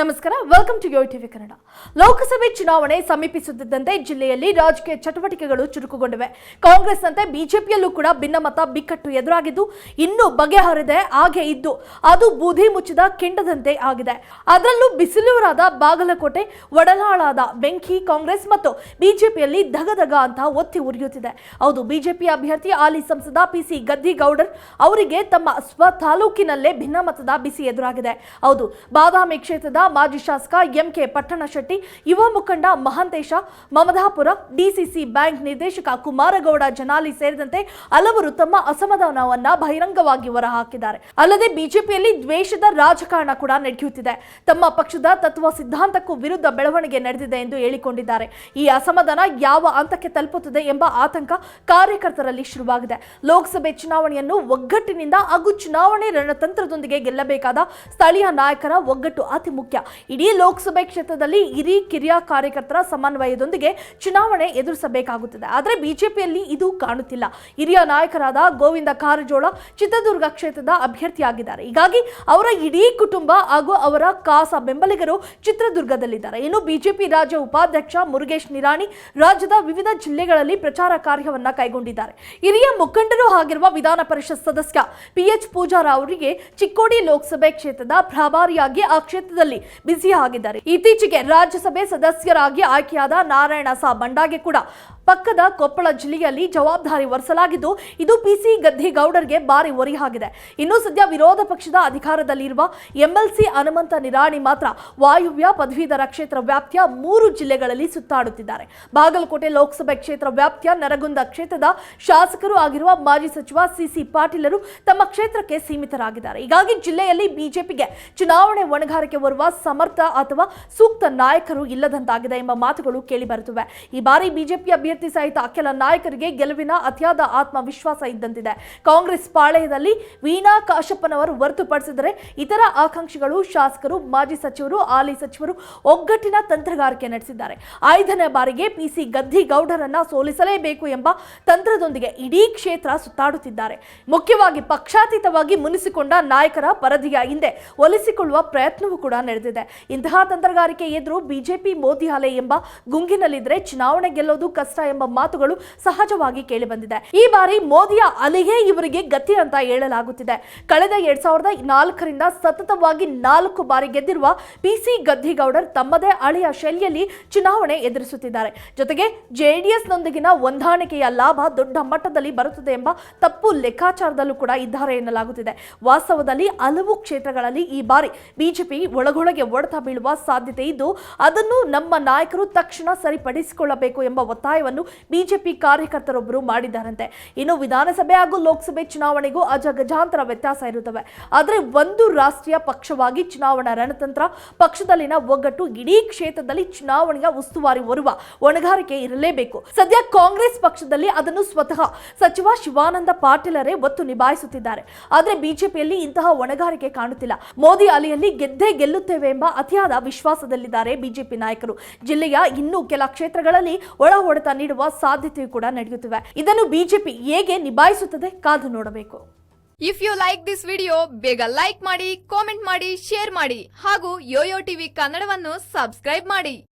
ನಮಸ್ಕಾರ welcome to Yo TV Kannada Lok Sabha ಚುನಾವಣೆ ಸಮೀಪಿಸುತ್ತಿದ್ದಂತೆ ಜಿಲ್ಲೆಯಲ್ಲಿ ರಾಜಕೀಯ ಚಟುವಟಿಕೆಗಳು ಚುರುಕುಗೊಂಡಿವೆ. ಕಾಂಗ್ರೆಸ್ನಂತೆ ಬಿಜೆಪಿಯಲ್ಲೂ ಕೂಡ ಭಿನ್ನಮತ ಬಿಕ್ಕಟ್ಟು ಎದುರಾಗಿದ್ದು, ಇನ್ನೂ ಬಗೆಹರಿದೆ ಹಾಗೆ ಇದ್ದು, ಅದು ಬೂದಿ ಮುಚ್ಚಿದ ಕೆಂಡದಂತೆ ಆಗಿದೆ. ಅದರಲ್ಲೂ ಬಿಸಿಲೂರಾದ ಬಾಗಲಕೋಟೆ, ಒಡಲಾಳಾದ ಬೆಂಕಿ, ಕಾಂಗ್ರೆಸ್ ಮತ್ತು ಬಿಜೆಪಿಯಲ್ಲಿ ಧಗಧಗ ಅಂತ ಒತ್ತಿ ಉರಿಯುತ್ತಿದೆ. ಹೌದು, ಬಿಜೆಪಿ ಅಭ್ಯರ್ಥಿ ಹಾಲಿ ಸಂಸದ ಪಿಸಿ ಗದ್ದಿಗೌಡರ್ ಅವರಿಗೆ ತಮ್ಮ ಸ್ವ ತಾಲೂಕಿನಲ್ಲೇ ಭಿನ್ನಮತದ ಬಿಸಿ ಎದುರಾಗಿದೆ. ಹೌದು, ಬಾದಾಮಿ ಕ್ಷೇತ್ರದ ಮಾಜಿ ಶಾಸಕ ಎಂಕೆ ಪಟ್ಟಣಶೆಟ್ಟಿ, ಯುವ ಮುಖಂಡ ಮಹಾಂತೇಶ, ಮಮದಾಪುರ ಡಿಸಿಸಿ ಬ್ಯಾಂಕ್ ನಿರ್ದೇಶಕ ಕುಮಾರಗೌಡ ಜನಾಲಿ ಸೇರಿದಂತೆ ಹಲವರು ತಮ್ಮ ಅಸಮಾಧಾನವನ್ನ ಬಹಿರಂಗವಾಗಿ ಹೊರಹಾಕಿದ್ದಾರೆ. ಅಲ್ಲದೆ ಬಿಜೆಪಿಯಲ್ಲಿ ದ್ವೇಷದ ರಾಜಕಾರಣ ಕೂಡ ನಡೆಯುತ್ತಿದೆ. ತಮ್ಮ ಪಕ್ಷದ ತತ್ವ ಸಿದ್ಧಾಂತಕ್ಕೂ ವಿರುದ್ಧ ಬೆಳವಣಿಗೆ ನಡೆದಿದೆ ಎಂದು ಹೇಳಿಕೊಂಡಿದ್ದಾರೆ. ಈ ಅಸಮಾಧಾನ ಯಾವ ಹಂತಕ್ಕೆ ತಲುಪುತ್ತದೆ ಎಂಬ ಆತಂಕ ಕಾರ್ಯಕರ್ತರಲ್ಲಿ ಶುರುವಾಗಿದೆ. ಲೋಕಸಭೆ ಚುನಾವಣೆಯನ್ನು ಒಗ್ಗಟ್ಟಿನಿಂದ ಹಾಗೂ ಚುನಾವಣೆ ರಣತಂತ್ರದೊಂದಿಗೆ ಗೆಲ್ಲಬೇಕಾದ ಸ್ಥಳೀಯ ನಾಯಕರ ಒಗ್ಗಟ್ಟು ಅತಿ ಮುಖ್ಯ ಇಡೀ ಲೋಕಸಭೆ ಕ್ಷೇತ್ರದಲ್ಲಿ ಹಿರಿ ಕಿರಿಯ ಕಾರ್ಯಕರ್ತರ ಸಮನ್ವಯದೊಂದಿಗೆ ಚುನಾವಣೆ ಎದುರಿಸಬೇಕಾಗುತ್ತದೆ. ಆದರೆ ಬಿಜೆಪಿಯಲ್ಲಿ ಇದು ಕಾಣುತ್ತಿಲ್ಲ. ಹಿರಿಯ ನಾಯಕರಾದ ಗೋವಿಂದ ಕಾರಜೋಳ ಚಿತ್ರದುರ್ಗ ಕ್ಷೇತ್ರದ ಅಭ್ಯರ್ಥಿಯಾಗಿದ್ದಾರೆ. ಹೀಗಾಗಿ ಅವರ ಇಡೀ ಕುಟುಂಬ ಹಾಗೂ ಅವರ ಕಾಸ ಬೆಂಬಲಿಗರು ಚಿತ್ರದುರ್ಗದಲ್ಲಿದ್ದಾರೆ. ಇನ್ನು ಬಿಜೆಪಿ ರಾಜ್ಯ ಉಪಾಧ್ಯಕ್ಷ ಮುರುಗೇಶ್ ನಿರಾಣಿ ರಾಜ್ಯದ ವಿವಿಧ ಜಿಲ್ಲೆಗಳಲ್ಲಿ ಪ್ರಚಾರ ಕಾರ್ಯವನ್ನ ಕೈಗೊಂಡಿದ್ದಾರೆ. ಹಿರಿಯ ಮುಖಂಡರು ಆಗಿರುವ ವಿಧಾನ ಪರಿಷತ್ ಸದಸ್ಯ ಪಿಎಚ್ ಪೂಜಾರ ಅವರಿಗೆ ಚಿಕ್ಕೋಡಿ ಲೋಕಸಭೆ ಕ್ಷೇತ್ರದ ಪ್ರಭಾರಿಯಾಗಿ ಆ ಕ್ಷೇತ್ರದಲ್ಲಿ ಬ್ಯುಸಿ ಆಗಿದ್ದಾರೆ ಇತ್ತೀಚೆಗೆ ರಾಜ್ಯಸಭೆ ಸದಸ್ಯರಾಗಿ ಆಯ್ಕೆಯಾದ ನಾರಾಯಣ ಸಾ. ಬಂಡಾಗೆ ಕೂಡ ಪಕ್ಕದ ಕೊಪ್ಪಳ ಜಿಲ್ಲೆಯಲ್ಲಿ ಜವಾಬ್ದಾರಿ ಹೊರಿಸಲಾಗಿದ್ದು ಇದು ಪಿಸಿ ಗದ್ದಿಗೌಡರ್ಗೆ ಭಾರಿ ಆಗಿದೆ ಇನ್ನು ಸದ್ಯ ವಿರೋಧ ಪಕ್ಷದ ಅಧಿಕಾರದಲ್ಲಿರುವ ಎಂಎಲ್ಸಿ ಹನುಮಂತ ನಿರಾಣಿ ಮಾತ್ರ ವಾಯುವ್ಯ ಪದವೀಧರ ಕ್ಷೇತ್ರ ವ್ಯಾಪ್ತಿಯ ಮೂರು ಜಿಲ್ಲೆಗಳಲ್ಲಿ ಸುತ್ತಾಡುತ್ತಿದ್ದಾರೆ. ಬಾಗಲಕೋಟೆ ಲೋಕಸಭೆ ಕ್ಷೇತ್ರ ವ್ಯಾಪ್ತಿಯ ನರಗುಂದ ಕ್ಷೇತ್ರದ ಶಾಸಕರು ಆಗಿರುವ ಮಾಜಿ ಸಚಿವ ಸಿಸಿ ಪಾಟೀಲರು ತಮ್ಮ ಕ್ಷೇತ್ರಕ್ಕೆ ಸೀಮಿತರಾಗಿದ್ದಾರೆ. ಹೀಗಾಗಿ ಜಿಲ್ಲೆಯಲ್ಲಿ ಬಿಜೆಪಿಗೆ ಚುನಾವಣೆ ಹೊಣೆಗಾರಿಕೆ ಬರುವ ಸಮರ್ಥ ಅಥವಾ ಸೂಕ್ತ ನಾಯಕರು ಇಲ್ಲದಂತಾಗಿದೆ ಎಂಬ ಮಾತುಗಳು ಕೇಳಿಬರುತ್ತಿವೆ. ಈ ಬಾರಿ ಬಿಜೆಪಿ ಅಭ್ಯರ್ಥಿ ಸಹಿತ ಕೆಲ ನಾಯಕರಿಗೆ ಗೆಲುವಿನ ಅತಿಯಾದ ಆತ್ಮವಿಶ್ವಾಸ ಇದ್ದಂತಿದೆ. ಕಾಂಗ್ರೆಸ್ ಪಾಳೆಯದಲ್ಲಿ ವೀಣಾ ಕಾಶಪ್ಪನವರು ಹೊರತುಪಡಿಸಿದರೆ ಇತರ ಆಕಾಂಕ್ಷಿಗಳು ಶಾಸಕರು, ಮಾಜಿ ಸಚಿವರು, ಹಾಲಿ ಸಚಿವರು ಒಗ್ಗಟ್ಟಿನ ತಂತ್ರಗಾರಿಕೆ ನಡೆಸಿದ್ದಾರೆ. ಐದನೇ ಬಾರಿಗೆ ಪಿಸಿ ಗದ್ದಿಗೌಡರನ್ನ ಸೋಲಿಸಲೇಬೇಕು ಎಂಬ ತಂತ್ರದೊಂದಿಗೆ ಇಡೀ ಕ್ಷೇತ್ರ ಸುತ್ತಾಡುತ್ತಿದ್ದಾರೆ. ಮುಖ್ಯವಾಗಿ ಪಕ್ಷಾತೀತವಾಗಿ ಮುನಿಸಿಕೊಂಡ ನಾಯಕರ ಪರದಿಯ ಹಿಂದೆ ಒಲಿಸಿಕೊಳ್ಳುವ ಪ್ರಯತ್ನವೂ ಕೂಡ ನಡೆದಿದೆ. ಇಂತಹ ತಂತ್ರಗಾರಿಕೆ ಎದುರು ಬಿಜೆಪಿ ಮೋದಿ ಅಲೆ ಎಂಬ ಗುಂಗಿನಲ್ಲಿದ್ದರೆ ಚುನಾವಣೆ ಗೆಲ್ಲೋದು ಕಷ್ಟ ಎಂಬ ಮಾತುಗಳು ಸಹಜವಾಗಿ ಕೇಳಿಬಂದಿದೆ. ಈ ಬಾರಿ ಮೋದಿಯ ಅಲೆಯೇ ಇವರಿಗೆ ಗತಿ ಅಂತ ಹೇಳಲಾಗುತ್ತಿದೆ. ಕಳೆದ ಎರಡ್ ಸಾವಿರದ ನಾಲ್ಕರಿಂದ ಸತತವಾಗಿ ನಾಲ್ಕು ಬಾರಿ ಗೆದ್ದಿರುವ ಪಿಸಿ ಗದ್ದಿಗೌಡರ್ ತಮ್ಮದೇ ಹಳೆಯ ಶೈಲಿಯಲ್ಲಿ ಚುನಾವಣೆ ಎದುರಿಸುತ್ತಿದ್ದಾರೆ. ಜೊತೆಗೆ ಜೆಡಿಎಸ್ನೊಂದಿಗಿನ ಹೊಂದಾಣಿಕೆಯ ಲಾಭ ದೊಡ್ಡ ಮಟ್ಟದಲ್ಲಿ ಬರುತ್ತದೆ ಎಂಬ ತಪ್ಪು ಲೆಕ್ಕಾಚಾರದಲ್ಲೂ ಕೂಡ ಇದ್ದಾರೆ ಎನ್ನಲಾಗುತ್ತಿದೆ. ವಾಸ್ತವದಲ್ಲಿ ಹಲವು ಕ್ಷೇತ್ರಗಳಲ್ಲಿ ಈ ಬಾರಿ ಬಿಜೆಪಿ ಒಳಗೊಳಗೆ ಹೊಡೆತ ಬೀಳುವ ಸಾಧ್ಯತೆ ಇದ್ದು, ಅದನ್ನು ನಮ್ಮ ನಾಯಕರು ತಕ್ಷಣ ಸರಿಪಡಿಸಿಕೊಳ್ಳಬೇಕು ಎಂಬ ಒತ್ತಾಯವನ್ನು ಬಿಜೆಪಿ ಕಾರ್ಯಕರ್ತರೊಬ್ಬರು ಮಾಡಿದ್ದಾರಂತೆ. ಇನ್ನು ವಿಧಾನಸಭೆ ಹಾಗೂ ಲೋಕಸಭೆ ಚುನಾವಣೆಗೂ ಅಜಗಜಾಂತರ ವ್ಯತ್ಯಾಸ ಇರುತ್ತವೆ. ಆದರೆ ಒಂದು ರಾಷ್ಟ್ರೀಯ ಪಕ್ಷವಾಗಿ ಚುನಾವಣಾ ರಣತಂತ್ರ, ಪಕ್ಷದಲ್ಲಿನ ಒಗ್ಗಟ್ಟು ಇಡೀ ಕ್ಷೇತ್ರದಲ್ಲಿ ಚುನಾವಣೆಯ ಉಸ್ತುವಾರಿ ಹೊರುವ ಹೊಣೆಗಾರಿಕೆ ಇರಲೇಬೇಕು. ಸದ್ಯ ಕಾಂಗ್ರೆಸ್ ಪಕ್ಷದಲ್ಲಿ ಅದನ್ನು ಸ್ವತಃ ಸಚಿವ ಶಿವಾನಂದ ಪಾಟೀಲರೇ ಒತ್ತು ನಿಭಾಯಿಸುತ್ತಿದ್ದಾರೆ. ಆದರೆ ಬಿಜೆಪಿಯಲ್ಲಿ ಇಂತಹ ಹೊಣೆಗಾರಿಕೆ ಕಾಣುತ್ತಿಲ್ಲ. ಮೋದಿ ಅಲೆಯಲ್ಲಿ ಗೆದ್ದೇ ಗೆಲ್ಲುತ್ತೇವೆ ಎಂಬ ಅತಿಯಾದ ವಿಶ್ವಾಸದಲ್ಲಿದ್ದಾರೆ ಬಿಜೆಪಿ ನಾಯಕರು. ಜಿಲ್ಲೆಯ ಇನ್ನೂ ಕೆಲ ಕ್ಷೇತ್ರಗಳಲ್ಲಿ ಒಳ ಹೊಡೆತ ನೀಡುವ ಸಾಧ್ಯತೆ ಕೂಡ ನಡೆಯುತ್ತಿವೆ. ಇದನ್ನು ಬಿಜೆಪಿ ಹೇಗೆ ನಿಭಾಯಿಸುತ್ತದೆ ಕಾದು ನೋಡಬೇಕು. If you like this video ಬೇಗ ಲೈಕ್ ಮಾಡಿ ಕಾಮೆಂಟ್ ಮಾಡಿ ಶೇರ್ ಮಾಡಿ ಹಾಗೂ ಯೋಯೋ ಟಿವಿ ಕನ್ನಡವನ್ನು ಸಬ್ಸ್ಕ್ರೈಬ್ ಮಾಡಿ.